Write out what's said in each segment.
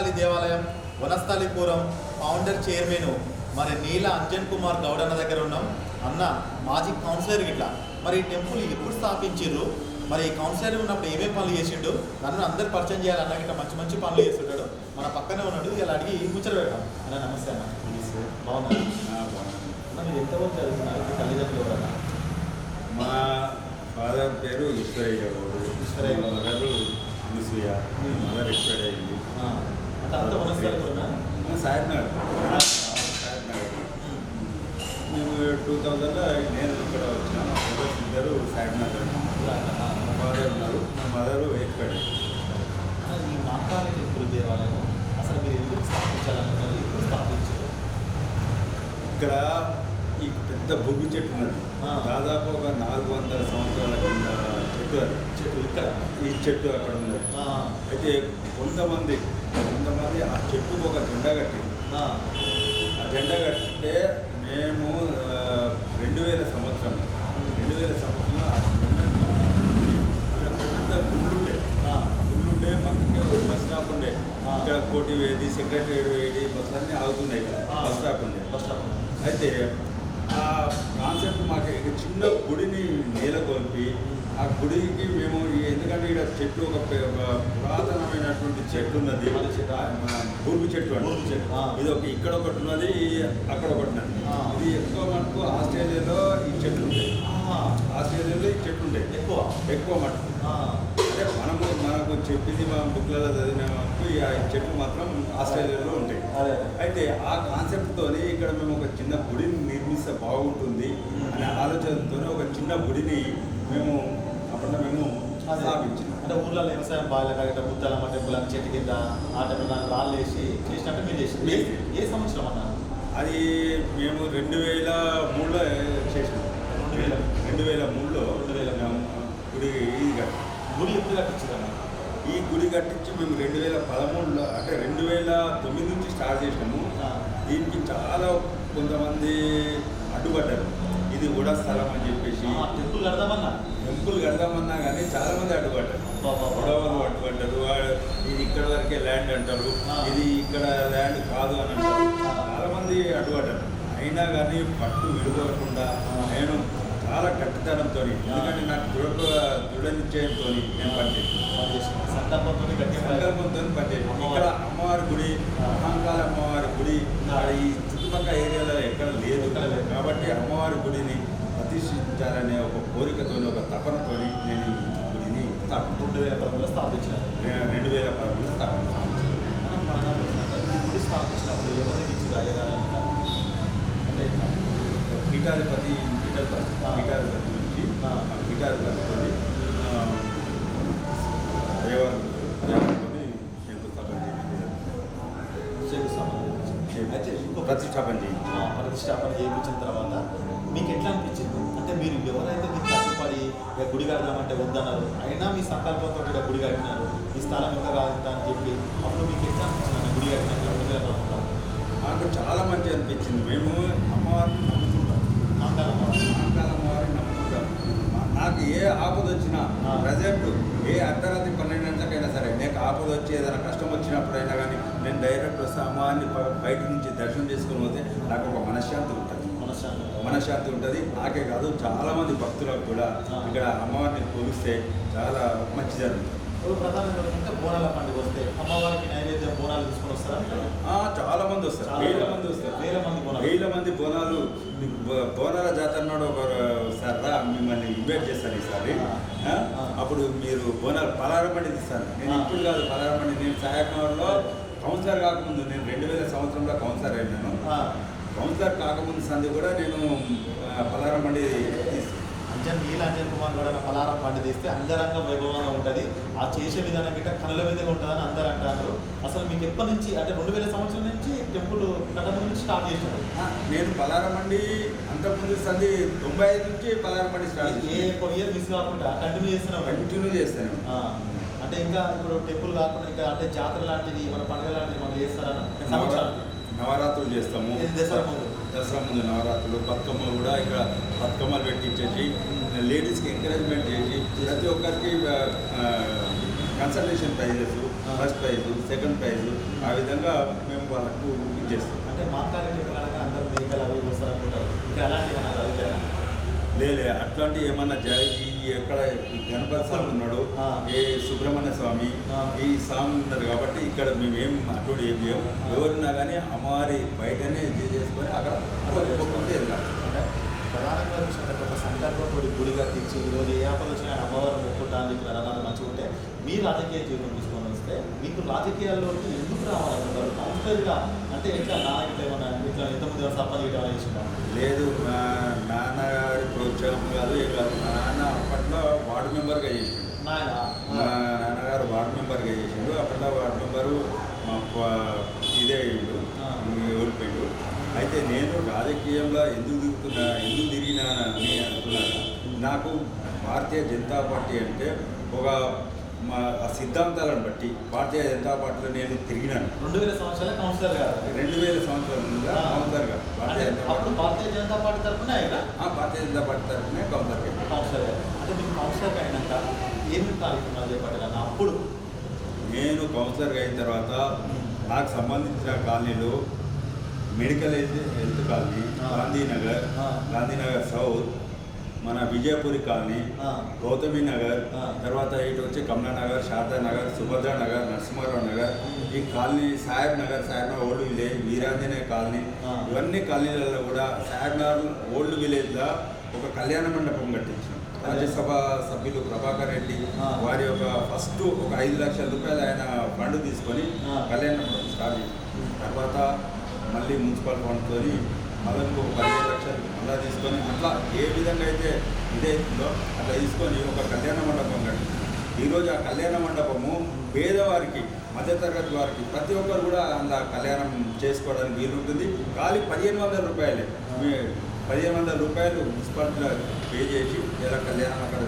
మాంకాళి దేవాలయం Vanasthalipuram founder chairman మరి నీల అంజన్ కుమార్ గౌడ్ అన్న దగ్గర ఉన్నాం. అన్న మాజీ కౌన్సిలర్ ఇట్లా మరి ఈ టెంపుల్ ఎప్పుడు స్థాపించిండ్రు మరి ఈ కౌన్సిలర్ ఉన్నప్పుడు ఏమేమి పనులు చేసిండు? నన్ను అందరు పరిచయం చేయాలి అన్న ఇట్లా మంచి మంచి పనులు చేస్తుంటాడు. మన పక్కనే ఉన్నాడు ఇలా అడిగి ముచ్చట పెడతాం అన్న నమస్తే అన్న. బాగున్నా. అన్న మీరు ఎంతవరకు చదువుతున్నారు? తల్లిదండ్రులు ఎవరన్నా? మా ఫాదర్ పేరు ఈశ్వరయ్య గౌడు. ఈశ్వరయ్య. మదర్ అనసూయ. మదర్ సాయి నగర్ సాయి నగర్ మేము టూ థౌజండ్లో నేను ఇక్కడ వచ్చిన. మా బ్రదర్స్ ఇద్దరు సాయి నగర్ ఫాదర్ ఉన్నారు. మా మదర్ ఎక్స్పైర్డ్ ఈ మాంకాళి టెంపుల్ దేవాలయం అసలు మీరు ఎందుకు స్థాపించాలనుకున్నారు? ఎప్పుడు స్థాపించారు? ఇక్కడ ఈ పెద్ద బొగ్గు చెట్టు ఉన్నది. దాదాపు ఒక నాలుగు వందల సంవత్సరాల కింద చెట్టు. చెట్టు ఇక్కడ ఈ చెట్టు అక్కడ ఉన్నది. అయితే కొంతమంది కొంతమంది ఆ చెట్టుకు ఒక జెండా కట్టి ఆ, జెండా కట్టితే మేము రెండు వేల సంవత్సరం రెండు వేల గుళ్ళుండే. గుళ్ళుండే పక్కనే ఒక బస్ స్టాప్ ఉండే. ఇక్కడ కోటి వేది సెక్రటరీ వేది బస్సు అన్నీ ఆగుతున్నాయి. బస్ స్టాప్ ఉండే. Bus stop. అయితే ఆ కాన్సెప్ట్ మాకు చిన్న గుడిని నేలకొల్పి ఆ గుడికి మేము ఎందుకంటే ఇక్కడ చెట్టు ఒక పురాతనమైనటువంటి చెట్టు ఉన్నది. మర్రి చెట్టు. బూర్గు చెట్టు. ఇది ఒక ఇక్కడ ఒకటి ఉన్నది అక్కడ ఒకటి ఉన్నది. ఇది ఎక్కువ మటుకు ఆస్ట్రేలియాలో ఈ చెట్లు ఆహా, ఆస్ట్రేలియాలో ఈ చెట్లు ఉంటాయి ఎక్కువ? ఎక్కువ మటుకు. మనకు చెప్పింది మన బుక్లలో చదివిన మటుకు ఈ ఆ చెట్లు మాత్రం ఆస్ట్రేలియాలో ఉంటాయి. అదే. అయితే ఆ కాన్సెప్ట్తోని ఇక్కడ మేము ఒక చిన్న గుడిని నిర్మిస్తే బాగుంటుంది అనే ఆలోచనతోనే ఒక చిన్న గుడిని మేము అప్పుడు మేము. స్థాపించినాం. అంటే ఊర్లలో వ్యవసాయం బాగా కట్ట ముద్దలమ్మ టెంపుల్ అని చెట్టు కింద ఆ దాన్ని రాళ్ళు వేసి చేసినట్టు మీరు చేసి ఏ- సంవత్సరం అన్న? అది మేము రెండు వేల మూడులో చేసినాం. రెండు వేల రెండు వేల మూడులో రెండు వేల మేము గుడి ఇది. గుడి ఎప్పుడు కట్టించారన్న ఈ గుడి కట్టించి మేము రెండు వేల పదమూడులో అంటే రెండు వేల తొమ్మిది నుంచి స్టార్ట్ చేసినాము. దీనికి చాలా కొంతమంది అడ్డుపడ్డారు ఇది కూడా స్థలం అని చెప్పేసి టెంపుల్ కడదామన్నా టెంపుల్ కడదామన్నా కానీ చాలా మంది అడ్డుపడ్డారు. గొడవలు అడ్డుపడ్డారు ఇది ఇక్కడ వరకే ల్యాండ్ అంటారు. ఇది ఇక్కడ ల్యాండ్ కాదు అని అంటారు. చాలా మంది అడ్డుపడ్డారు అయినా కానీ పట్టు విడుదలకుండా. నేను చాలా గట్టితనంతో ఎందుకంటే నాకు దృఢ దృఢ నిశ్చయంతో నేను పనిచేసాను గట్టిగా సంకల్పంతో పనిచేసాను ఇక్కడ అమ్మవారి. గుడి ఆ. మహాంకాళ అమ్మవారి గుడి ఈ చుట్టుపక్కల ఏరియాలో ఎక్కడ లేదు. కాబట్టి అమ్మవారి గుడిని ప్రతిష్ఠించాలనే ఒక కోరికతో ఒక తపనతో నేను గుడిని స్థాపించాను రెండు వేల పదమూడులో స్థాపించారు నేను రెండు వేల పదమూడులో స్థాపించాను. గుడి స్థాపించినప్పుడు ఎవరికి ఇచ్చి అంటే. పీఠాధిపతి పీఠాధిపతి ఆ. నుంచి ఆ. ఆ దేవాలయం శంకుస్థాపన చేయించారు శంకుస్థాపన అయితే ప్రతిష్టాపన చేయించారు ప్రతిష్టాపన చేయించిన తర్వాత మీకు ఎట్లా అనిపించింది అంటే మీరు ఎవరైతే మీకు కష్టపడి ఇక గుడి కడదామంటే వద్దన్నారు అయినా మీ సంకల్పంతో ఇక్కడ గుడి కట్టినారు ఈ స్థలం ఇంకా కాదు అని చెప్పి అప్పుడు మీకు ఎట్లా అనిపించింది గుడి కట్టినాక రెండు వేల నాకు చాలా మంచి అనిపించింది మేము అమ్మవారిని నాకు ఏ ఆపద వచ్చినా. ప్రజెంట్ ఏ అర్ధరాత్రి పన్నెండు గంటలకైనా సరే నాకు ఆపద వచ్చి ఏదైనా కష్టం వచ్చినప్పుడైనా కానీ నేను డైరెక్ట్ వస్తే అమ్మవారిని బ- బయట నుంచి దర్శనం చేసుకుని పోతే నాకు ఒక మనశ్శాంతి ఉంటుంది మనశ్శాంతి. మనశ్శాంతి ఉంటుంది నాకే కాదు చాలా మంది భక్తులకు కూడా. ఇక్కడ అమ్మవారిని కొలిస్తే చాలా మంచి జరుగుతుంది ప్రధానంగా ఏంటంటే బోనాల పండుగ వస్తే అమ్మవారికి నైవేద్యం బోనాలు తీసుకొని వస్తారా? చాలా మంది వస్తారు. వేల మంది. వస్తారు. వేల మంది బోనాలు. వేల మంది బోనాలు. బోనాల జాతర నాడు ఒక సార్ రా మిమ్మల్ని ఇన్వైట్ చేస్తాను ఈసారి. అప్పుడు మీరు బోనాలు పలారపండి తీస్తాను నేను. ఇప్పుడు కాదు పలారపండి నేను సాయకంలో కౌన్సిలర్ కాకముందు నేను రెండు వేల సంవత్సరంలో కౌన్సిలర్ అయినాను కౌన్సిలర్ కాకముందు సంది కూడా నేను పలారపండి తీసుకున్నాను అంజన్ నీల అంజన్ కుమార్ కూడా పలారం పండు తీస్తే అంగరంగ వైభవంగా ఉంటుంది ఆ చేసే విధానం గిట్ట కనుల మీదగా ఉంటుందని అందరు అంటారు అసలు మీకు ఎప్పటి నుంచి అంటే రెండు వేల సంవత్సరం నుంచి టెంపుల్ కట్టడం నుంచి స్టార్ట్ ఆ, నేను పలారమండి అంతకుముందు సంది తొంభై ఐదు నుంచి పలారమండి స్టార్ట్ ఏ. ఇయర్ మిస్ కాకుండా కంటిన్యూ చేస్తున్నాం కంటిన్యూ చేస్తాను అంటే ఇంకా ఇప్పుడు టెంపుల్ కాకుండా ఇంకా అంటే జాతర లాంటిది మన పండుగ లాంటిది మనం సంవత్సరానికి నవరాత్రులు చేస్తాము దసరా ముందు. దసరా ముందు నవరాత్రులు బతుకమ్మలు కూడా ఇక్కడ బతుకమ్మలు పెట్టించేసి లేడీస్కి ఎంకరేజ్మెంట్ చేసి ప్రతి ఒక్కరికి consolation prizes. First prize second prize ఆ విధంగా మేము వాళ్ళకు ఇచ్చేస్తాం. అంటే మాట్లాడే కనుక అందరూ మేకలు అవి వస్తారు అనుకుంటారు. ఇంకా అలాంటి ఏమైనా జరుగుతాయా లేలే అట్లాంటి ఏమన్నా జరి ఈ ఎక్కడ గణపతి స్వామి ఉన్నాడు. ఏ సుబ్రహ్మణ్య స్వామి. ఈ స్వామి ఉన్నారు కాబట్టి ఇక్కడ మేము ఏం అటువంటి ఏం లేవు ఆ. ఎవరున్నా కానీ అమ్మవారి బయటనే ఇది చేసుకొని అక్కడ ప్రధానంగా ఒక సంకల్పంతో గుడి కట్టించి ఈరోజు ఏ ఆపద వచ్చినా అమ్మవారు చెప్పిన రకాలు మంచిగా ఉంటే మీ రాజకీయ జీవితం తీసుకొని వస్తే మీకు రాజకీయాల్లోకి ఎందుకు రావాలనుకుంటారు కౌన్సిలర్గా అంటే ఎట్లా నాయకులు ఏమన్నా ఇట్లా ఎంతమంది ఇట్లా చేసిందా లేదు నాన్నగారి ప్రోత్సాహం కాదు మా నాన్న అప్పట్లో వార్డు మెంబర్గా చేసిండు నాయన? మా నాన్నగారు వార్డు మెంబర్గా చేసిండు అప్పట్లో వార్డు మెంబరు మా ఇదే అయ్యిండు. ఓడిపోయిండు అయితే నేను రాజకీయంలో ఎందుకు దిగుతున్నా ఎందుకు తిరిగినా అని అనుకున్నాను నాకు భారతీయ జనతా పార్టీ అంటే ఒక మా సిద్ధాంతాలను బట్టి భారతీయ జనతా పార్టీలో నేను తిరిగినాను. రెండు వేల సంవత్సరాల కౌన్సిలర్ గారు. రెండు వేల సంవత్సరాల ముందు ఆ. కౌన్సిలర్గా భారతీయ జనతా అప్పుడు పార్టీ భారతీయ జనతా పార్టీ తరఫున భారతీయ జనతా పార్టీ తరఫునే కౌన్సిలర్ గారు. అంటే మీకు కౌన్సిలర్ అయినాక ఏమి కార్యక్రమాలు చేపట్టాలన్న అప్పుడు నేను కౌన్సిలర్గా అయిన తర్వాత నాకు సంబంధించిన కాలనీలు medical health health colony. Gandhinagar. Gandhinagar south మన విజయపురి కాలనీ. గౌతమి నగర్. తర్వాత ఇటు వచ్చి కమలా నగర్ శారదా నగర్ సుభద్ర నగర్ నరసింహారావు నగర్ ఈ colony Saheb Nagar Saheb Nagar old village Veeranjaneya colony. ఇవన్నీ కాలనీలలో కూడా సాహెబ్ నగర్ ఓల్డ్ విలేజ్లో ఒక కళ్యాణ మండపం కట్టించాం రాజ్యసభ సభ్యులు ప్రభాకర్ రెడ్డి. వారి యొక్క ఫస్ట్ ఒక ఐదు లక్షల రూపాయలు ఆయన ఫండ్ తీసుకొని. కళ్యాణ మండపం స్టార్ట్ తర్వాత మళ్ళీ మున్సిపల్ ఫండ్తో మళ్ళీ ఇంకొక పదిహేను లక్షలు మళ్ళీ తీసుకొని అట్లా ఏ విధంగా అయితే ఇదైతుందో అట్లా తీసుకొని ఒక కళ్యాణ మండపం కట్టి ఈరోజు ఆ కళ్యాణ మండపము పేదవారికి మధ్యతరగతి వారికి ప్రతి ఒక్కరు కూడా అందులో కళ్యాణం చేసుకోవడానికి వీలుంటుంది. ఖాళీ పదిహేను వందల రూపాయలే. పదిహేను వందల రూపాయలు మున్సిపాలిటీలో పే చేసి ఇలా కళ్యాణం అక్కడ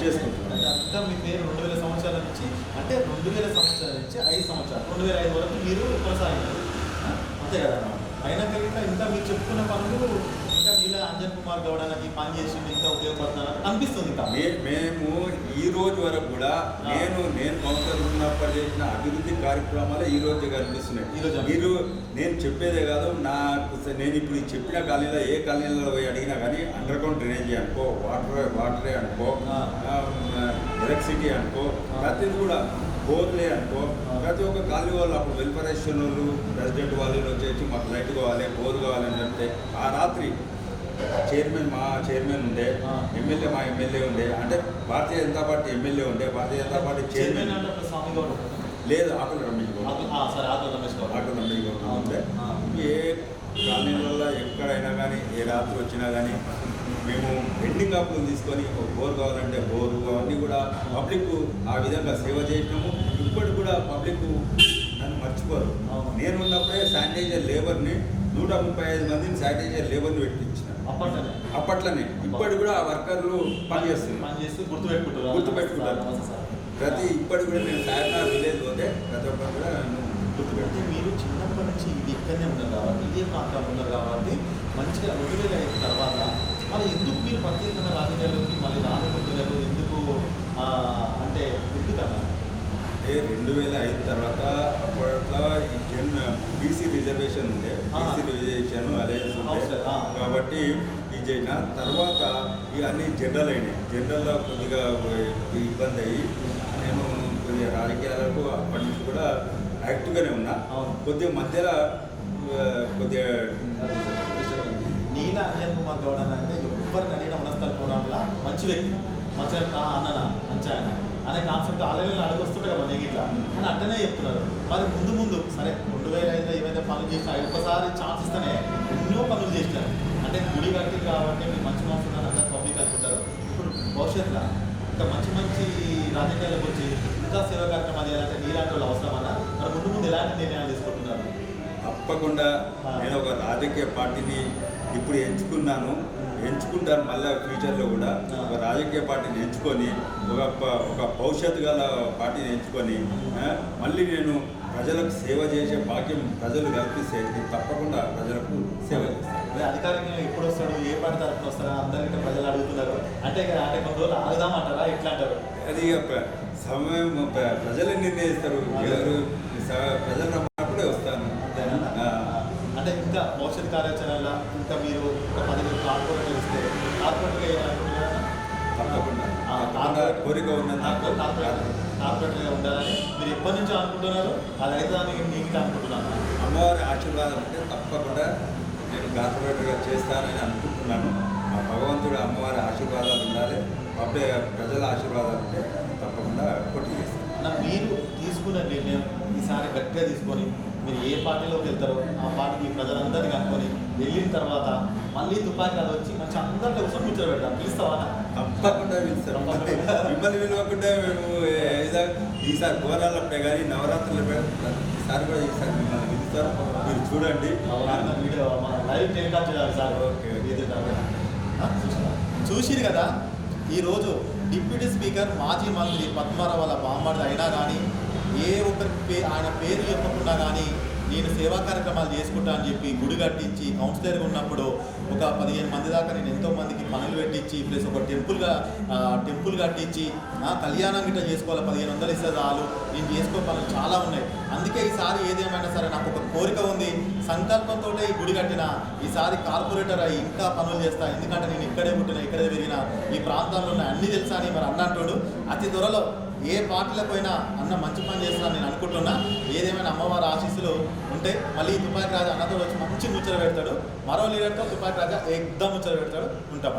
చేసుకుంటున్నాం అంతా మీ పేరు రెండు వేల సంవత్సరాల నుంచి అంటే రెండు వేల సంవత్సరాల నుంచి ఐదు సంవత్సరాలు రెండు వేల ఐదు వరకు మీరు కొనసాగారు అంతే కదా అయినా ఇంకా ఇంకా మీరు చెప్పుకున్న పనులు అంజన్ కుమార్ గౌడ్ పని చేసి ఇంకా అనిపిస్తుంది మేము ఈ రోజు వరకు కూడా నేను నేను కౌన్సిలర్ ఉన్నప్పుడు చేసిన అభివృద్ధి కార్యక్రమాలు ఈ రోజు కనిపిస్తున్నాయి ఈ రోజు మీరు నేను చెప్పేదే కాదు నాకు స- నేను ఇప్పుడు చెప్పిన కాలనీలో ఏ కాలనీలో పోయి అడిగినా కానీ అండర్ గ్రౌండ్ డ్రైనేజీ అనుకో వాటర్ వాటరే అనుకో. ఎలక్ట్రిసిటీ అనుకో. ప్రతిది కూడా బోర్లే అనుకో. ప్రతి ఒక్క కాలనీ వాళ్ళు అప్పుడు వెల్ఫరేషన్ వాళ్ళు ప్రెసిడెంట్ వాళ్ళు వచ్చేసి మాకు లైట్ కావాలి బోర్ కావాలని చెప్తే ఆ రాత్రి చైర్మన్ మా చైర్మన్ ఉండే. ఎమ్మెల్యే మా ఎమ్మెల్యే ఉండే. అంటే భారతీయ జనతా పార్టీ ఎమ్మెల్యే ఉండే భారతీయ జనతా పార్టీ చైర్మన్. లేదు ఆకుల రమేష్ గౌడ్. ఆకు- ఆ, సరే ఆకుల రమేష్ గౌడ్. ఉండే. ఏ కాలనీలలో ఎక్కడైనా కానీ ఏ రాత్రి వచ్చినా కానీ మేము ఎండింగ్ అప్పులు తీసుకొని ఒక బోర్ కావాలంటే బోరు అవన్నీ కూడా పబ్లిక్ ఆ విధంగా సేవ చేసినాము ఇప్పటికి కూడా పబ్లిక్ నన్ను మర్చిపోరు. నేను ఉన్నప్పుడే శానిటైజర్ లేబర్ని నూట ముప్పై ఐదు మందిని శానిటైజర్ లేబర్ని పెట్టించిన అప్పట్లోనే. అప్పట్లోనే. ఇప్పటి కూడా ఆ వర్కర్లు పనిచేస్తున్నారు. పని చేస్తూ గుర్తు పెట్టుకుంటారు గుర్తుపెట్టుకుంటారు. సార్. ప్రతి ఇప్పటి కూడా నేను సాయనార్ విలేజ్ పోతే ప్రతి ఒక్కరు కూడా గుర్తుపెడుతుంది మీరు చిన్నప్పటి నుంచి ఇది ఇక్కడనే ఉన్నారు కాబట్టి ఇదే ప్రాంతంలో ఉన్నారు కాబట్టి మంచిగా రెండు వేల అయిన తర్వాత మరి ఎందుకు మీరు ప్రత్యేకంగా రాజకీయాల్లోకి మళ్ళీ రానుకుంటున్నారు ఎందుకు అంటే ఎందుకన్నా అంటే రెండు వేల ఐదు తర్వాత అప్పట్లో ఈ జన్ బీసీ రిజర్వేషన్ ఉండే. బీసీ రిజర్వేషన్ అలయన్స్ ఉండే. కాబట్టి ఇది చేసిన తర్వాత ఇక అన్ని జనరల్ అయినాయి జనరల్లో కొద్దిగా ఇబ్బంది అయ్యి నేను కొద్దిగా రాజకీయాలకు అప్పటి నుంచి కూడా యాక్టివ్గానే ఉన్నా. కొద్దిగా మధ్యలో కొద్దిగా నీల అంజన్ కుమార్ గౌడ్ అని అంటే ఎవరిని అడిగిన మనస్థల కోణంలో మంచి వ్యక్తి మంచిగా కా అన్నన మంచి ఆయన అనే కాన్సెప్ట్ ఆల్రెడీ అడుగుస్తుంటే కదా నెగిట్లా అని అట్టనే చెప్తున్నారు. మరి ముందు ముందు సరే రెండు వేల ఐదులో ఏమైతే పనులు చేసినా ఒక్కసారి ఛాన్స్ ఇస్తేనే ఎన్నో పనులు చేసినారు అంటే గుడి కట్టి కాబట్టి మీరు మంచి మనసు అంతా పబ్లిక్ అనుకుంటారు ఇప్పుడు భవిష్యత్తులో ఇంకా మంచి మంచి రాజకీయాలకు వచ్చి ఇంకా సేవా కార్యక్రమాలు చేయాలంటే నీలాంటి వాళ్ళు అవసరమన్నా మరి ముందు ముందు ఎలాంటి నిర్ణయాలు తప్పకుండా. నేను ఒక రాజకీయ పార్టీని ఇప్పుడు ఎంచుకున్నాను. ఎంచుకుంటాను మళ్ళీ ఫ్యూచర్లో కూడా. ఒక రాజకీయ పార్టీని ఎంచుకొని ఒక ఒక భవిష్యత్తు గల పార్టీని ఎంచుకొని మళ్ళీ నేను ప్రజలకు సేవ చేసే భాగ్యం ప్రజలు కల్పిస్తే తప్పకుండా ప్రజలకు సేవ చేస్తాను అదే అధికారికంగా ఎప్పుడు వస్తాడు? ఏ పార్టీ తరఫున వస్తారా అందరూ ఇక్కడ ప్రజలు అడుగుతున్నారు. అంటే అంటే కొన్ని రోజులు ఆగుదామంటారా ఎట్లా అంటారు? అది సమయం ప్ర- ప్రజలే నిర్ణయిస్తారు. ఎవరు ప్రజలు అంటే ఇంకా భవిష్యత్ కార్యాచరణలో ఇంకా మీరు ఒక పది వేలు కార్పొరేట్ ఇస్తే కార్పొరేట్గా? తప్పకుండా. కోరిక కార్పొరేట్ కార్పొరేట్గా ఉండాలని మీరు ఎప్పటి నుంచో అనుకుంటున్నారు? అది అయితే దాన్ని నీకు అనుకుంటున్నాను. అమ్మవారి ఆశీర్వాదం ఉంటే తప్పకుండా నేను కార్పొరేటర్గా చేస్తానని అనుకుంటున్నాను. ఆ భగవంతుడు అమ్మవారి ఆశీర్వాదాలు ఉండాలి. అప్పుడే ప్రజల ఆశీర్వాదాలు ఉంటే తప్పకుండా పోటీ చేస్తాను. మీరు తీసుకున్న నిర్ణయం ఈసారి గట్టిగా తీసుకొని మీరు ఏ పార్టీలోకి వెళ్తారో ఆ పార్టీకి ప్రజలందరినీ కనుక్కొని వెళ్ళిన తర్వాత మళ్ళీ తుపాకీ అది వచ్చి మంచి అందరిలో కూర్చొని కూర్చోబెడతాం పిలుస్తావా? తప్పకుండా పిలుస్తారు. మిమ్మల్ని పిలవకుండా మేము ఈసారి బోనాలప్పుడే కానీ నవరాత్రులు ఈసారి కూడా ఈసారి మిమ్మల్ని పిలుస్తారు మీరు చూడండి? వీడియో మన లైవ్ టెలికాస్ట్ చేయాలి సార్ ఓకే? చూసిరు కదా ఈరోజు డిప్యూటీ స్పీకర్ మాజీ మంత్రి పద్మారావు వాళ్ళ బామ్మర్ది అయినా కానీ ఏ ఒక్కరి పే ఆయన పేరు చెప్పకుండా కానీ నేను సేవా కార్యక్రమాలు చేసుకుంటా అని చెప్పి గుడి కట్టించి కౌన్సిలర్గా ఉన్నప్పుడు ఒక పదిహేను మంది దాకా నేను ఎంతో మందికి పనులు పెట్టించి ప్లస్ ఒక టెంపుల్గా టెంపుల్ కట్టించి కళ్యాణం గిట్ట చేసుకోవాలి పదిహేను వందలు ఇస్తే చాలు నేను చేసుకో పనులు చాలా ఉన్నాయి. అందుకే ఈసారి ఏదేమైనా సరే నాకు ఒక కోరిక ఉంది. సంకల్పంతో ఈ గుడి కట్టిన ఈసారి కార్పొరేటర్ అయ్యి ఇంకా పనులు చేస్తా. ఎందుకంటే నేను ఇక్కడే పుట్టిన ఇక్కడే పెరిగిన ఈ ప్రాంతాల్లో ఉన్న అన్ని తెలుసా అని మరి అన్నట్టు అతి త్వరలో ఏ పార్టీలకు పోయినా అన్న మంచి పని చేస్తున్నా నేను అనుకుంటున్నా. ఏదేమైనా అమ్మవారి ఆశీస్సులు ఉంటే మళ్ళీ ఈ తుపాకి రాజా అన్నతో వచ్చి మంచి ముచ్చట పెడతాడు. మరో లీడర్తో తుపాకి రాజా ఎగ్దమ్ ముచ్చట పెడతాడు. ఉంటాం